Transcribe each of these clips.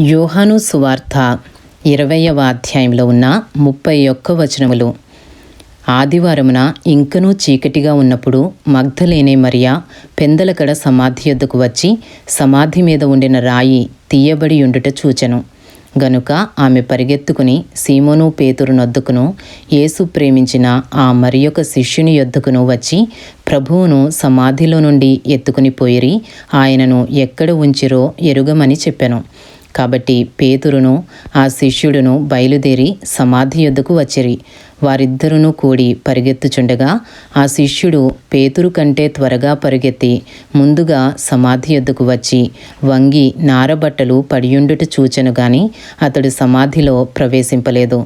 యోహాను సువార్త ఇరవయవ అధ్యాయంలో ఉన్న ముప్పై ఒక్క వచనములు. ఆదివారమున ఇంకనూ చీకటిగా ఉన్నప్పుడు మగ్ధలేనే మరియా పెందలకడ సమాధి యొద్దకు వచ్చి సమాధి మీద ఉండిన రాయి తీయబడి ఉండుట చూచెను. గనుక ఆమె పరిగెత్తుకుని సీమోను పేతురు నొద్దుకును యేసు ప్రేమించిన ఆ మరి యొక్క శిష్యుని యొద్దకును వచ్చి ప్రభువును సమాధిలో నుండి ఎత్తుకుని పోయిరి ఆయనను ఎక్కడ ఉంచిరో ఎరుగమని చెప్పెను. కాబట్టి పేతురును ఆ శిష్యుడును బయలుదేరి సమాధి యొద్దకు వచ్చిరి. వారిద్దరును కూడి పరిగెత్తుచుండగా ఆ శిష్యుడు పేతురు కంటే త్వరగా పరిగెత్తి ముందుగా సమాధి యొద్దకు వచ్చి వంగి నారబట్టలు పడియుండుట చూచెను గాని అతడు సమాధిలో ప్రవేశింపలేదు.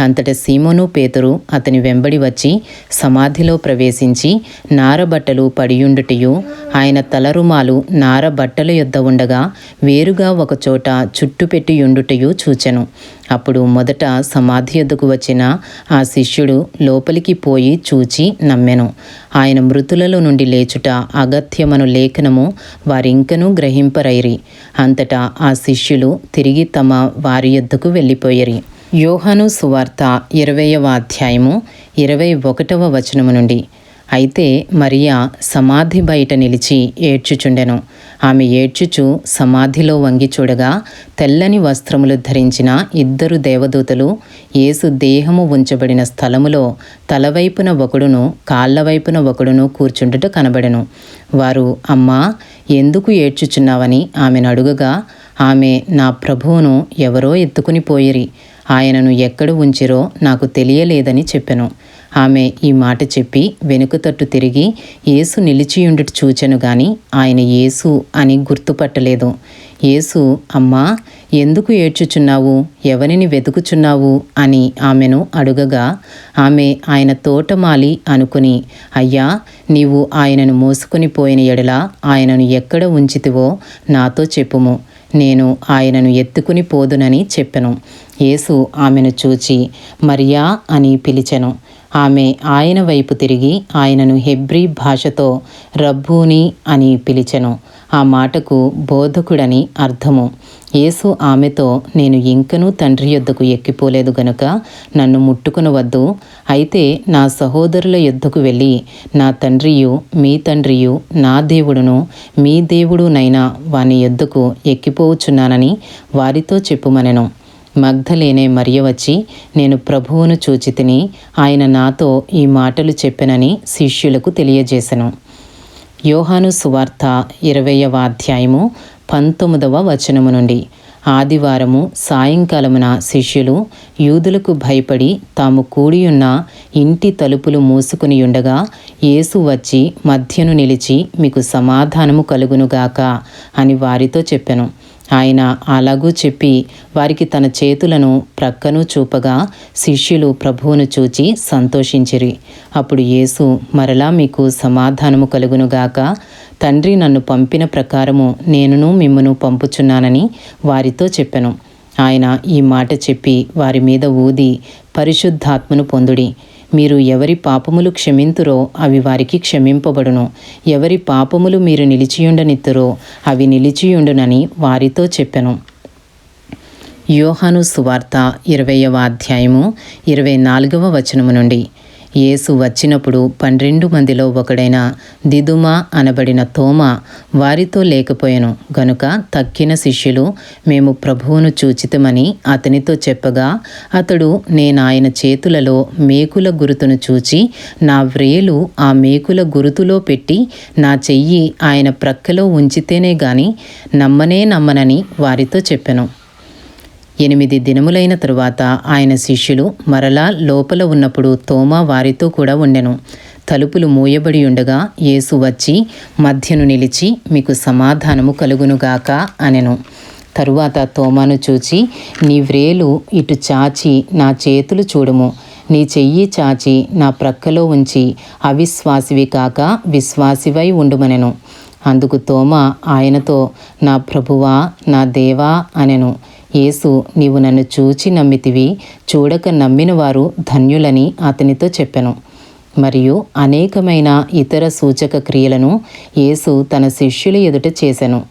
అంతట సీమోను పేతురు అతని వెంబడి వచ్చి సమాధిలో ప్రవేశించి నారబట్టలు పడియుండుటయు ఆయన తలరుమాలు నారబట్టల యొద్ద ఉండగా వేరుగా ఒకచోట చుట్టుపెట్టియుండుటయు చూచెను. అప్పుడు మొదట సమాధి యొద్దకు వచ్చిన ఆ శిష్యుడు లోపలికి పోయి చూచి నమ్మెను. ఆయన మృతులలో నుండి లేచుట అగత్యమను లేఖనము వారింకనూ గ్రహింపరైరి. అంతటా ఆ శిష్యులు తిరిగి తమ వారి యొద్దకు వెళ్ళిపోయిరి. యోహను సువార్త ఇరవయవ అధ్యాయము ఇరవై ఒకటవ వచనము నుండి. అయితే మరియా సమాధి బయట నిలిచి ఏడ్చుచుండెను. ఆమె ఏడ్చుచు సమాధిలో వంగి చూడగా తెల్లని వస్త్రములు ధరించిన ఇద్దరు దేవదూతలు యేసు దేహము ఉంచబడిన స్థలములో తలవైపున ఒకడును కాళ్ళవైపున ఒకడును కూర్చుండుట కనబడెను. వారు అమ్మా ఎందుకు ఏడ్చుచున్నావని ఆమెను అడుగగా ఆమె నా ప్రభువును ఎవరో ఎత్తుకుని పోయిరి. ఆయనను ఎక్కడ ఉంచిరో నాకు తెలియలేదని చెప్పెను. ఆమె ఈ మాట చెప్పి వెనుక తట్టు తిరిగి యేసు నిలిచియుండుట చూచెను గాని ఆయన యేసు అని గుర్తుపట్టలేదు. యేసు అమ్మా ఎందుకు ఏడ్చుచున్నావు? ఎవరిని వెతుకుచున్నావు? అని ఆమెను అడుగగా ఆమె ఆయన తోటమాలి అనుకుని అయ్యా నీవు ఆయనను మోసుకొని పోయిన ఎడల ఆయనను ఎక్కడ ఉంచితివో నాతో చెప్పుము. నేను ఆయనను ఎత్తుకుని పోదునని చెప్పెను. యేసు ఆమెను చూచి మరియా అని పిలిచెను. ఆమె ఆయన వైపు తిరిగి ఆయనను హెబ్రీ భాషతో రబ్బూని అని పిలిచెను. ఆ మాటకు బోధకుడని అర్థము. యేసు ఆమెతో నేను ఇంకనూ తండ్రి యొద్దకు ఎక్కిపోలేదు గనుక నన్ను ముట్టుకునవద్దు. అయితే నా సహోదరుల యొద్దకు వెళ్ళి నా తండ్రియు మీ తండ్రియు నా దేవుడును మీ దేవుడునైనా వాని యొద్దకు ఎక్కిపోవచ్చున్నానని వారితో చెప్పుమనెను. మగ్ధలేనే మరియ వచ్చి నేను ప్రభువును చూచితిని ఆయన నాతో ఈ మాటలు చెప్పెనని శిష్యులకు తెలియజేశను యోహాను సువార్త ఇరవయవ అధ్యాయము పంతొమ్మిదవ వచనము నుండి. ఆదివారము సాయంకాలమున శిష్యులు యూదులకు భయపడి తాము కూడియున్న ఇంటి తలుపులు మూసుకుని ఉండగా యేసు వచ్చి మధ్యను నిలిచి మీకు సమాధానము కలుగునుగాక అని వారితో చెప్పెను. ఆయన అలాగూ చెప్పి వారికి తన చేతులను ప్రక్కను చూపగా శిష్యులు ప్రభువును చూచి సంతోషించిరి. అప్పుడు యేసు మరలా మీకు సమాధానము కలుగునుగాక తండ్రి నన్ను పంపిన ప్రకారము నేనును మిమ్మను పంపుచున్నానని వారితో చెప్పెను. ఆయన ఈ మాట చెప్పి వారి మీద ఊది పరిశుద్ధాత్మను పొందుడి. మీరు ఎవరి పాపములు క్షమింతురో అవి వారికి క్షమింపబడును. ఎవరి పాపములు మీరు నిలిచియుండనిత్తురో అవి నిలిచియుండునని వారితో చెప్పెను. యోహాను సువార్త ఇరవయవ అధ్యాయము ఇరవై నాలుగవ వచనము నుండి. యేసు వచ్చినప్పుడు పన్నెండు మందిలో ఒకడైన దిదుమా అనబడిన తోమ వారితో లేకపోయాను. గనుక తక్కిన శిష్యులు మేము ప్రభువును చూచితమని అతనితో చెప్పగా అతడు నేను ఆయన చేతులలో మేకుల గురుతును చూచి నా వ్రేలు ఆ మేకుల గురుతులో పెట్టి నా చెయ్యి ఆయన ప్రక్కలో ఉంచితేనే గాని నమ్మనే నమ్మనని వారితో చెప్పెను. ఎనిమిది దినములైన తరువాత ఆయన శిష్యులు మరలా లోపల ఉన్నప్పుడు తోమా వారితో కూడా ఉండెను. తలుపులు మూయబడి ఉండగా యేసు వచ్చి మధ్యను నిలిచి మీకు సమాధానము కలుగునుగాక అనెను. తరువాత తోమాను చూచి నీ వ్రేలు ఇటు చాచి నా చేతులు చూడుము. నీ చెయ్యి చాచి నా ప్రక్కలో ఉంచి అవిశ్వాసివి కాక విశ్వాసివై ఉండుమనెను. అందుకు తోమ ఆయనతో నా ప్రభువా నా దేవా అనెను. యేసు నీవు నన్ను చూచి నమ్మితివి చూడక నమ్మిన వారు ధన్యులని అతనితో చెప్పెను. మరియు అనేకమైన ఇతర సూచక క్రియలను యేసు తన శిష్యుల ఎదుట చేశాను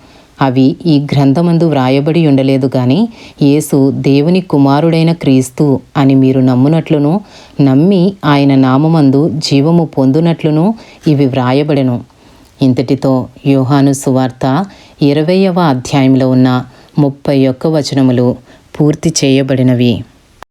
అవి ఈ గ్రంథమందు వ్రాయబడి ఉండలేదు కానీ యేసు దేవుని కుమారుడైన క్రీస్తు అని మీరు నమ్మునట్లును నమ్మి ఆయన నామమందు జీవము పొందునట్లును ఇవి వ్రాయబడెను. ఇంతటితో యోహాను సువార్త ఇరవయవ అధ్యాయంలో ఉన్న ముప్పై ఒక్క వచనములు పూర్తి చేయబడినవి.